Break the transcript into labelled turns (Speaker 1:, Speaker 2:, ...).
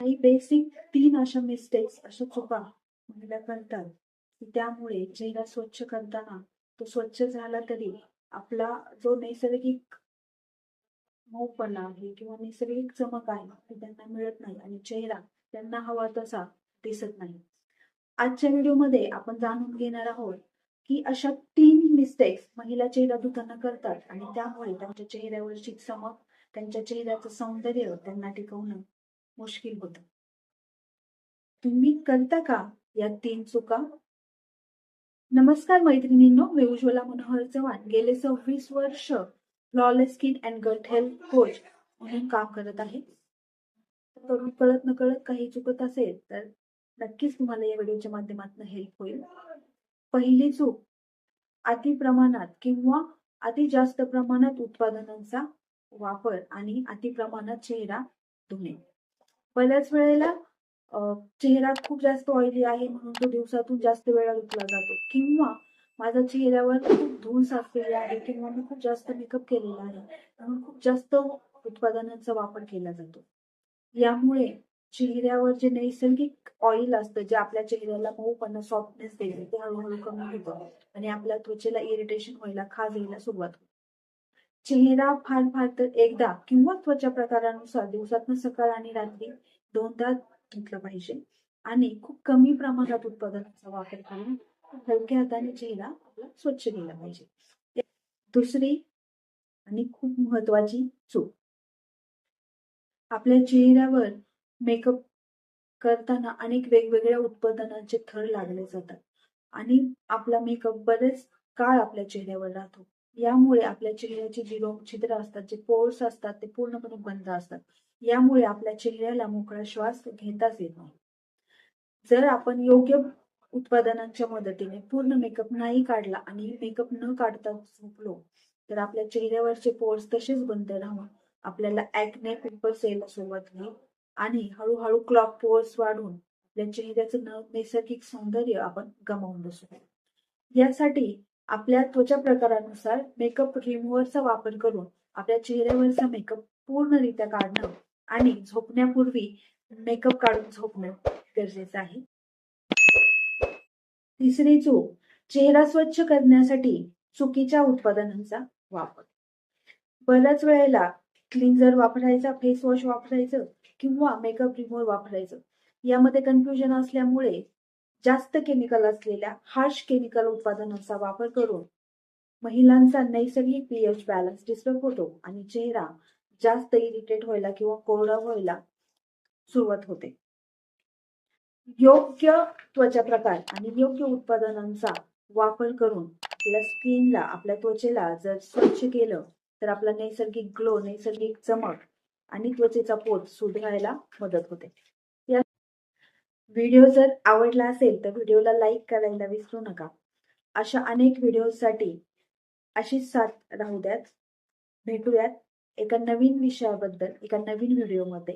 Speaker 1: काही बेसिक तीन अशा मिस्टेक्स अशा चुका महिला करतात की त्यामुळे चेहरा स्वच्छ करताना तो स्वच्छ झाला तरी आपला जो नैसर्गिक मऊपणा आहे किंवा नैसर्गिक चमक आहे ती त्यांना मिळत नाही आणि चेहरा त्यांना हवा तसा दिसत नाही. आजच्या व्हिडिओमध्ये आपण जाणून घेणार आहोत की अशा तीन मिस्टेक्स महिला चेहरा धुताना करतात आणि त्यामुळे त्यांच्या चेहऱ्यावरची चमक त्यांच्या चेहऱ्याचं सौंदर्य त्यांना टिकवणं मुश्किल होत. तुम्ही करता का या तीन चुका? नमस्कार मैत्रिणींनो मी उज्ज्वला मनोहर चव्हाण गेले सव्वीस वर्ष flawless skin and gut health coach म्हणून काम करत आहे. करून कळत न कळत काही चुकत असेल तर नक्कीच तुम्हाला या व्हिडिओच्या माध्यमातून हेल्प होईल. पहिली चूक अति प्रमाणात किंवा अति जास्त प्रमाणात उत्पादनांचा वापर आणि अति प्रमाणात चेहरा धुणे. बऱ्याच वेळेला चेहरा खूप जास्त ऑइली आहे म्हणून तो दिवसातून जास्त वेळा धुतला जातो. किंवा माझ्या चेहऱ्यावर खूप धूळ साचलेली आहे किंवा मी खूप जास्त मेकअप केलेला आहे म्हणून खूप जास्त उत्पादनांचा वापर केला जातो. यामुळे चेहऱ्यावर जे नैसर्गिक ऑइल असतं जे आपल्या चेहऱ्याला मऊपणा सॉफ्टनेस देते ते हळूहळू कमी होतं आणि आपल्या त्वचेला इरिटेशन व्हायला खाज यायला सुरुवात होते. चेहरा फार फार तर एकदा किंवा त्वचा प्रकारानुसार दिवसातनं सकाळ आणि रात्री दोनदा धुतलं पाहिजे. आणि खूप कमी प्रमाणात उत्पादनाचा वापर करून हलक्या हाताने चेहरा आपला स्वच्छ केला पाहिजे. दुसरी आणि खूप महत्वाची चूक. आपल्या चेहऱ्यावर मेकअप करताना अनेक वेगवेगळ्या उत्पादनांचे थर लागले जातात. आणि आपला मेकअप बरेच काळ आपल्या चेहऱ्यावर राहतो. यामुळे आपल्या चेहऱ्याचे जी रोग छिद्र असतात जे पोर्स असतात ते पूर्णपणे बंद असतात. यामुळे आपल्या चेहऱ्याला मोकळा श्वास घेताच येत नाही. जर आपण योग्य उत्पादनांच्या मदतीने पूर्ण मेकअप नाही काढला आणि मेकअप न काढता झोपलो तर आपल्या चेहऱ्यावरचे पोर्स तसेच बंद राहून आपल्याला ऍक्ने पिंपल्स यायला सुरुवात होईल आणि हळूहळू क्लॉक पोर्स वाढून आपल्या चेहऱ्याचं नैसर्गिक सौंदर्य आपण गमावून बसू. यासाठी आपल्या त्वचा प्रकारानुसार मेकअप रिमूव्हरचा वापर करून आपल्या चेहऱ्यावरचा मेकअप पूर्णरित्या काढणं आणि झोपण्यापूर्वी मेकअप काढून झोपणं गरजेचं आहे. तिसरी चूक चेहरा स्वच्छ करण्यासाठी चुकीच्या उत्पादनांचा वापर. बऱ्याच वेळेला क्लिन्झर वापरायचा फेस वॉश वापरायचं किंवा मेकअप रिमूव्हर वापरायचं. यामध्ये कन्फ्युजन असल्यामुळे जास्त केमिकल असलेल्या हार्श केमिकल उत्पादनांचा वापर करून महिलांचा नैसर्गिक पीएच बॅलन्स डिस्टर्ब होतो आणि चेहरा जास्त इरिटेट व्हायला किंवा कोरडा व्हायला सुरुवात होते. योग्य त्वचा प्रकार आणि योग्य उत्पादनांचा वापर करून आपल्या स्किनला आपल्या त्वचेला जर स्वच्छ केलं तर आपला नैसर्गिक ग्लो नैसर्गिक चमक आणि त्वचेचा पोत सुधारायला मदत होते. व्हिडिओ जर आवडला असेल तर व्हिडिओला लाईक करायला विसरू नका. अशा अनेक व्हिडिओसाठी अशीच साथ राहू द्यात. भेटूयात एका नवीन विषयाबद्दल एका नवीन व्हिडिओमध्ये.